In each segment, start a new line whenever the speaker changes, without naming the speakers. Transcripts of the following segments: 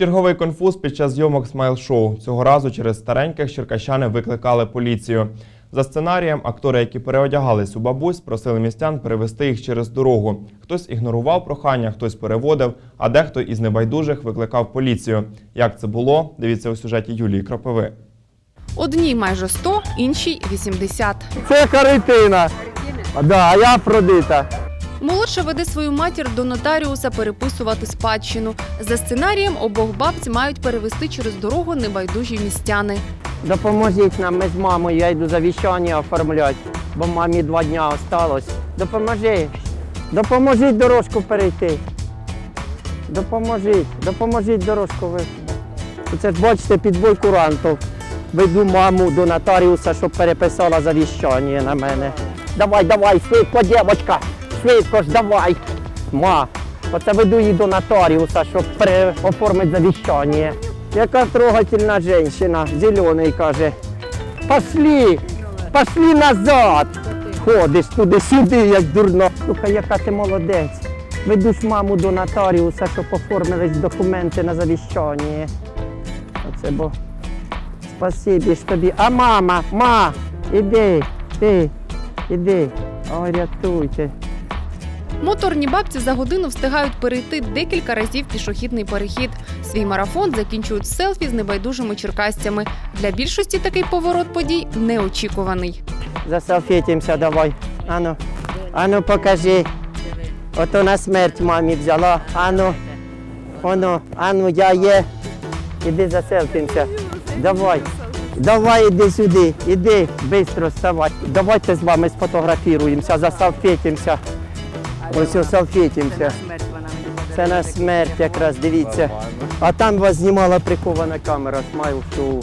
Черговий конфуз під час зйомок смайл-шоу. Цього разу через стареньких черкащани викликали поліцію. За сценарієм, актори, які переодягались у бабусь, просили містян перевести їх через дорогу. Хтось ігнорував прохання, хтось переводив, а дехто із небайдужих викликав поліцію. Як це було? Дивіться у сюжеті Юлії Кропиви.
Одній майже 100, іншій 80.
Це каритина. Да, а я Афродита.
Молодша веде свою матір до нотаріуса переписувати спадщину. За сценарієм обох бабць мають перевести через дорогу небайдужі містяни.
Допоможіть нам, ми з мамою, я йду завіщання оформляти, бо мамі два дня осталось. Допоможи. Допоможіть дорожку перейти. Допоможіть, допоможіть дорожку ви. Це ж бачите, підбой курантів. Веду маму до нотаріуса, щоб переписала завіщання на мене. Давай, давай, швидко, дівчинка, швидко ж давай. Ма, оце веду її до нотаріуса, щоб переоформити завіщання. Яка трогательна жінка, зелений каже. Пошли, пошли назад. Ходиш туди-сюди, як дурно. Слухай, яка ти молодець. Веду ж маму до нотаріуса, щоб оформились документи на завіщання. Оце бо. Спасибі ж тобі. А мама, ма, іди, ти, іди. Ой, рятуйте.
Моторні бабці за годину встигають перейти декілька разів пішохідний перехід. Свій марафон закінчують селфі з небайдужими черкасцями. Для більшості такий поворот подій неочікуваний.
Засалфетимся давай. Ану, ану покажи. Ото на смерть мамі взяла. Ану, оно, ану, я є. Іди заселфимся. Давай. Давай іди сюди, іди, швидко вставай. Давайте з вами сфотографіруємося, засалфетимся. Ось ось салфетимся. Це на смерть якраз, дивіться. А там вас знімала прикована камера, смайл шоу.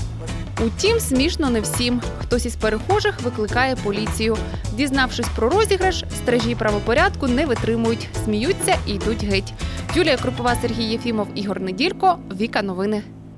Утім, смішно не всім. Хтось із перехожих викликає поліцію. Дізнавшись про розіграш, стражі правопорядку не витримують, сміються і йдуть геть. Юлія Крупова, Сергій Єфімов, Ігор Неділько. Віка новини.